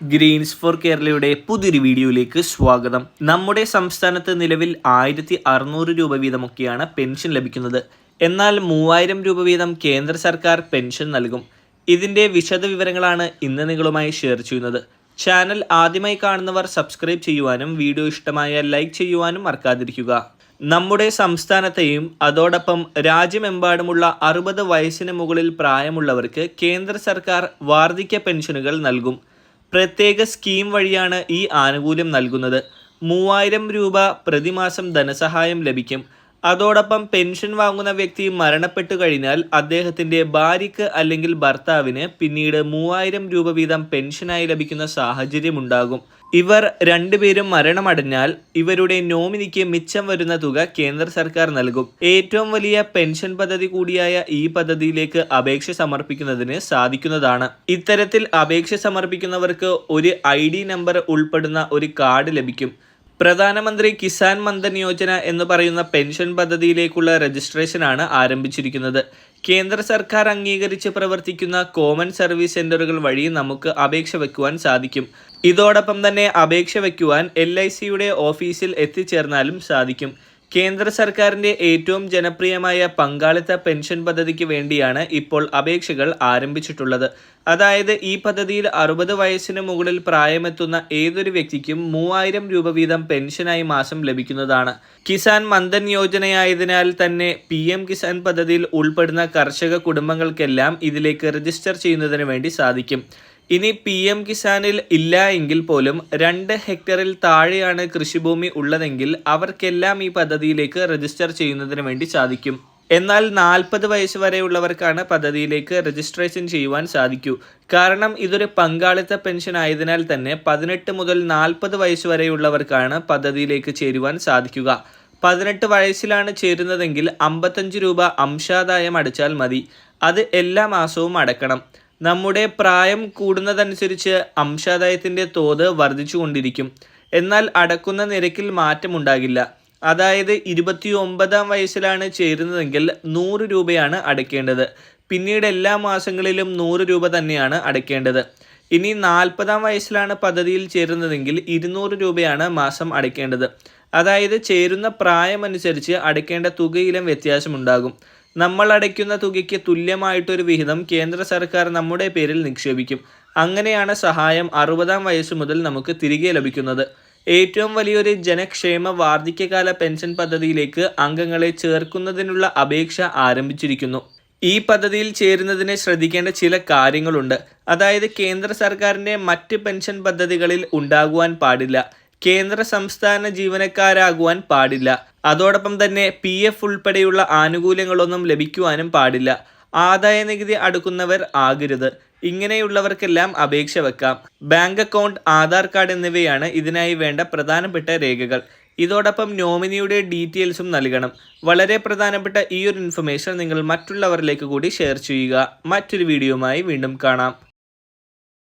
Green's four കേരളയുടെ പുതിയൊരു വീഡിയോയിലേക്ക് സ്വാഗതം. നമ്മുടെ സംസ്ഥാനത്ത് നിലവിൽ ആയിരത്തി അറുന്നൂറ് രൂപ വീതമൊക്കെയാണ് പെൻഷൻ ലഭിക്കുന്നത്. എന്നാൽ മൂവായിരം രൂപ വീതം കേന്ദ്ര സർക്കാർ പെൻഷൻ നൽകും. ഇതിന്റെ വിശദ വിവരങ്ങളാണ് ഇന്ന് നിങ്ങളുമായി ഷെയർ ചെയ്യുന്നത്. ചാനൽ ആദ്യമായി കാണുന്നവർ സബ്സ്ക്രൈബ് ചെയ്യുവാനും വീഡിയോ ഇഷ്ടമായ ലൈക്ക് ചെയ്യുവാനും മറക്കാതിരിക്കുക. നമ്മുടെ സംസ്ഥാനത്തെയും അതോടൊപ്പം രാജ്യമെമ്പാടുമുള്ള അറുപത് വയസ്സിന് മുകളിൽ പ്രായമുള്ളവർക്ക് കേന്ദ്ര സർക്കാർ വാർദ്ധക്യ പെൻഷനുകൾ നൽകും. പ്രത്യേക സ്കീം വഴിയാണ് ഈ ആനുകൂല്യം നൽകുന്നത്. മൂവായിരം രൂപ പ്രതിമാസം ധനസഹായം ലഭിക്കും. അതോടൊപ്പം പെൻഷൻ വാങ്ങുന്ന വ്യക്തി മരണപ്പെട്ടു കഴിഞ്ഞാൽ അദ്ദേഹത്തിന്റെ ഭാര്യയ്ക്ക് അല്ലെങ്കിൽ ഭർത്താവിന് പിന്നീട് മൂവായിരം രൂപ വീതം പെൻഷനായി ലഭിക്കുന്ന സാഹചര്യമുണ്ടാകും. ഇവർ രണ്ടുപേരും മരണമടഞ്ഞാൽ ഇവരുടെ നോമിനിക്ക് മിച്ചം വരുന്ന തുക കേന്ദ്ര സർക്കാർ നൽകും. ഏറ്റവും വലിയ പെൻഷൻ പദ്ധതി കൂടിയായ ഈ പദ്ധതിയിലേക്ക് അപേക്ഷ സമർപ്പിക്കുന്നതിന് സാധിക്കുന്നതാണ്. ഇത്തരത്തിൽ അപേക്ഷ സമർപ്പിക്കുന്നവർക്ക് ഒരു ഐ നമ്പർ ഉൾപ്പെടുന്ന ഒരു കാർഡ് ലഭിക്കും. പ്രധാനമന്ത്രി കിസാൻ മന്ദൻ യോജന എന്ന് പറയുന്ന പെൻഷൻ പദ്ധതിയിലേക്കുള്ള രജിസ്ട്രേഷനാണ് ആരംഭിച്ചിരിക്കുന്നത്. കേന്ദ്ര സർക്കാർ അംഗീകരിച്ച് പ്രവർത്തിക്കുന്ന കോമൺ സർവീസ് സെന്ററുകൾ വഴി നമുക്ക് അപേക്ഷ വയ്ക്കുവാൻ സാധിക്കും. ഇതോടൊപ്പം തന്നെ അപേക്ഷ വയ്ക്കുവാൻ എൽ ഐ സിയുടെ ഓഫീസിൽ എത്തിച്ചേർന്നാലും സാധിക്കും. കേന്ദ്ര സർക്കാരിന്റെ ഏറ്റവും ജനപ്രിയമായ പങ്കാളിത്ത പെൻഷൻ പദ്ധതിക്ക് വേണ്ടിയാണ് ഇപ്പോൾ അപേക്ഷകൾ ആരംഭിച്ചിട്ടുള്ളത്. അതായത് ഈ പദ്ധതിയിൽ അറുപത് വയസ്സിന് മുകളിൽ പ്രായമെത്തുന്ന ഏതൊരു വ്യക്തിക്കും മൂവായിരം രൂപ വീതം പെൻഷനായി മാസം ലഭിക്കുന്നതാണ്. കിസാൻ മന്ദൻ യോജനയായതിനാൽ തന്നെ പി കിസാൻ പദ്ധതിയിൽ ഉൾപ്പെടുന്ന കർഷക കുടുംബങ്ങൾക്കെല്ലാം ഇതിലേക്ക് രജിസ്റ്റർ ചെയ്യുന്നതിന് വേണ്ടി സാധിക്കും. ഇനി പി എം കിസാനിൽ ഇല്ല എങ്കിൽ പോലും രണ്ട് ഹെക്ടറിൽ താഴെയാണ് കൃഷിഭൂമി ഉള്ളതെങ്കിൽ അവർക്കെല്ലാം ഈ പദ്ധതിയിലേക്ക് രജിസ്റ്റർ ചെയ്യുന്നതിന് വേണ്ടി സാധിക്കും. എന്നാൽ നാൽപ്പത് വയസ്സ് വരെയുള്ളവർക്കാണ് പദ്ധതിയിലേക്ക് രജിസ്ട്രേഷൻ ചെയ്യുവാൻ സാധിക്കൂ. കാരണം ഇതൊരു പങ്കാളിത്ത പെൻഷൻ ആയതിനാൽ തന്നെ പതിനെട്ട് മുതൽ നാൽപ്പത് വയസ്സ് വരെയുള്ളവർക്കാണ് പദ്ധതിയിലേക്ക് ചേരുവാൻ സാധിക്കുക. പതിനെട്ട് വയസ്സിലാണ് ചേരുന്നതെങ്കിൽ അമ്പത്തഞ്ച് രൂപ അംശാദായം അടച്ചാൽ മതി. അത് എല്ലാ മാസവും അടക്കണം. നമ്മുടെ പ്രായം കൂടുന്നതനുസരിച്ച് അംശാദായത്തിന്റെ തോത് വർദ്ധിച്ചുകൊണ്ടിരിക്കും. എന്നാൽ അടക്കുന്ന നിരക്കിൽ മാറ്റമുണ്ടാകില്ല. അതായത് ഇരുപത്തി ഒമ്പതാം വയസ്സിലാണ് ചേരുന്നതെങ്കിൽ നൂറ് രൂപയാണ് അടയ്ക്കേണ്ടത്. പിന്നീട് എല്ലാ മാസങ്ങളിലും നൂറ് രൂപ തന്നെയാണ് അടയ്ക്കേണ്ടത്. ഇനി നാൽപ്പതാം വയസ്സിലാണ് പദ്ധതിയിൽ ചേരുന്നതെങ്കിൽ ഇരുന്നൂറ് രൂപയാണ് മാസം അടയ്ക്കേണ്ടത്. അതായത് ചേരുന്ന പ്രായമനുസരിച്ച് അടയ്ക്കേണ്ട തുകയിലും വ്യത്യാസമുണ്ടാകും. നമ്മൾ അടയ്ക്കുന്ന തുകയ്ക്ക് തുല്യമായിട്ടൊരു വിഹിതം കേന്ദ്ര സർക്കാർ നമ്മുടെ പേരിൽ നിക്ഷേപിക്കും. അങ്ങനെയാണ് സഹായം അറുപതാം വയസ്സ് മുതൽ നമുക്ക് തിരികെ ലഭിക്കുന്നത്. ഏറ്റവും വലിയൊരു ജനക്ഷേമ വാർദ്ധക്യകാല പെൻഷൻ പദ്ധതിയിലേക്ക് അംഗങ്ങളെ ചേർക്കുന്നതിനുള്ള അപേക്ഷ ആരംഭിച്ചിരിക്കുന്നു. ഈ പദ്ധതിയിൽ ചേരുന്നതിന് ശ്രദ്ധിക്കേണ്ട ചില കാര്യങ്ങളുണ്ട്. അതായത് കേന്ദ്ര സർക്കാരിന്റെ മറ്റ് പെൻഷൻ പദ്ധതികളിൽ ഉണ്ടാകുവാൻ പാടില്ല. കേന്ദ്ര സംസ്ഥാന ജീവനക്കാരാകുവാൻ പാടില്ല. അതോടൊപ്പം തന്നെ പി എഫ് ഉൾപ്പെടെയുള്ള ആനുകൂല്യങ്ങളൊന്നും ലഭിക്കുവാനും പാടില്ല. ആദായ നികുതി അടുക്കുന്നവർ ആകരുത്. ഇങ്ങനെയുള്ളവർക്കെല്ലാം അപേക്ഷ വെക്കാം. ബാങ്ക് അക്കൗണ്ട് ആധാർ കാർഡ് എന്നിവയാണ് ഇതിനായി വേണ്ട പ്രധാനപ്പെട്ട രേഖകൾ. ഇതോടൊപ്പം നോമിനിയുടെ ഡീറ്റെയിൽസും നൽകണം. വളരെ പ്രധാനപ്പെട്ട ഈ ഒരു ഇൻഫർമേഷൻ നിങ്ങൾ മറ്റുള്ളവരിലേക്ക് കൂടി ഷെയർ ചെയ്യുക. മറ്റൊരു വീഡിയോയുമായി വീണ്ടും കാണാം.